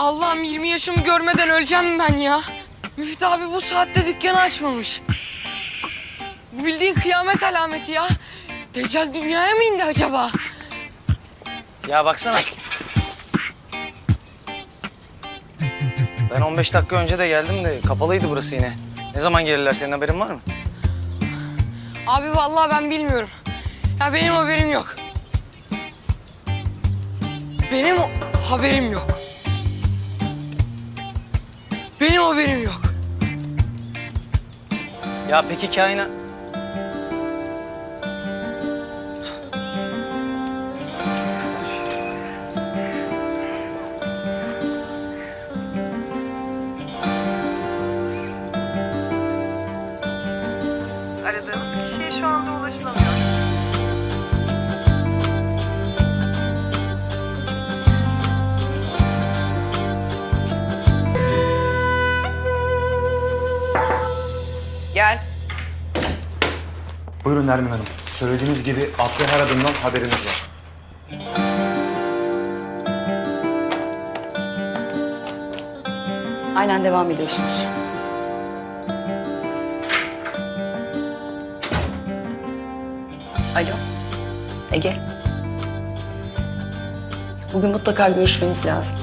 Allah'ım 20 yaşımı görmeden öleceğim ben ya. Müftü abi bu saatte dükkanı açmamış. Bu bildiğin kıyamet alameti ya. Deccal dünyaya mı indi acaba? Ya baksana. Ben 15 dakika önce de geldim de kapalıydı burası yine. Ne zaman gelirler senin haberin var mı? Abi vallahi ben bilmiyorum. Ya benim haberim yok. Benim haberim yok. Benim haberim yok. Ya peki kaina... Aradığınız kişiye şu anda ulaşılamıyor. Gel. Buyurun Nermin Hanım. Söylediğiniz gibi aklı her adımdan haberimiz var. Aynen devam ediyorsunuz. Alo. Ege. Bugün mutlaka görüşmemiz lazım.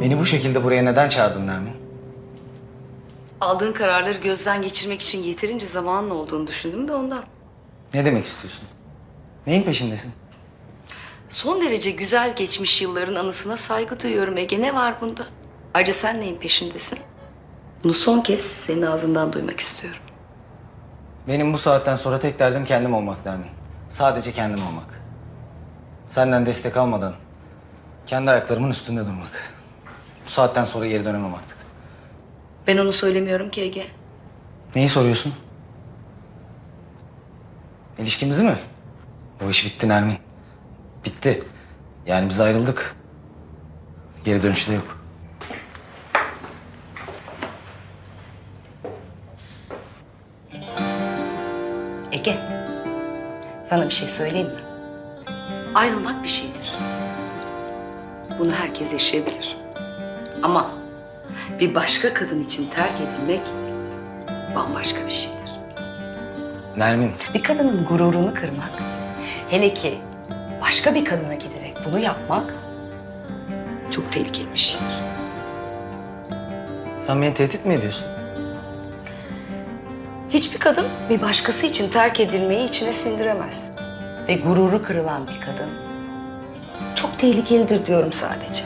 Beni bu şekilde buraya neden çağırdın Nermin? Aldığın kararları gözden geçirmek için yeterince zamanın olduğunu düşündüm de ondan. Ne demek istiyorsun? Neyin peşindesin? Son derece güzel geçmiş yılların anısına saygı duyuyorum Ege. Ne var bunda? Ayrıca sen neyin peşindesin? Bunu son kez senin ağzından duymak istiyorum. Benim bu saatten sonra tek derdim kendim olmak Nermin. Sadece kendim olmak. Senden destek almadan kendi ayaklarımın üstünde durmak. Bu saatten sonra geri dönemem artık. Ben onu söylemiyorum ki Ege. Neyi soruyorsun? İlişkimizi mi? O iş bitti Nermin. Bitti. Yani biz ayrıldık. Geri dönüşü de yok. Ege, sana bir şey söyleyeyim mi? Ayrılmak bir şeydir. Bunu herkes yaşayabilir. Ama bir başka kadın için terk edilmek bambaşka bir şeydir. Nermin, Bir kadının gururunu kırmak, hele ki başka bir kadına giderek bunu yapmak çok tehlikeli bir şeydir. sen beni tehdit mi ediyorsun? Hiçbir kadın bir başkası için terk edilmeyi içine sindiremez. Ve gururu kırılan bir kadın çok tehlikelidir diyorum sadece.